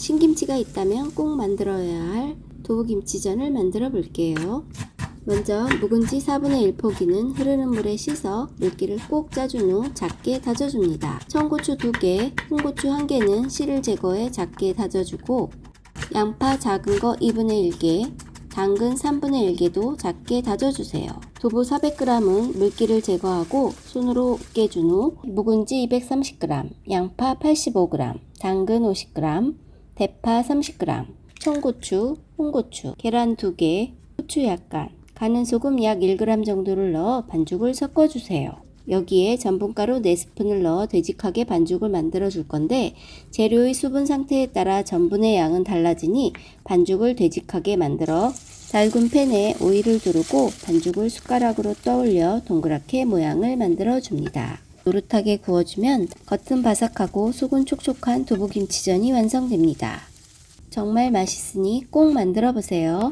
신김치가 있다면 꼭 만들어야 할 두부김치전을 만들어 볼게요. 먼저 묵은지 4분의 1포기는 흐르는 물에 씻어 물기를 꼭 짜준 후 작게 다져줍니다. 청고추 2개, 홍고추 1개는 씨를 제거해 작게 다져주고 양파 작은 거 2분의 1개, 당근 3분의 1개도 작게 다져주세요. 두부 400g은 물기를 제거하고 손으로 깨준 후 묵은지 230g, 양파 85g, 당근 50g, 대파 30g, 청고추, 홍고추, 계란 2개, 후추 약간, 가는 소금 약 1g 정도를 넣어 반죽을 섞어주세요. 여기에 전분가루 4스푼을 넣어 되직하게 반죽을 만들어 줄 건데 재료의 수분 상태에 따라 전분의 양은 달라지니 반죽을 되직하게 만들어 달군 팬에 오일을 두르고 반죽을 숟가락으로 떠올려 동그랗게 모양을 만들어 줍니다. 노릇하게 구워주면 겉은 바삭하고 속은 촉촉한 두부김치전이 완성됩니다. 정말 맛있으니 꼭 만들어 보세요.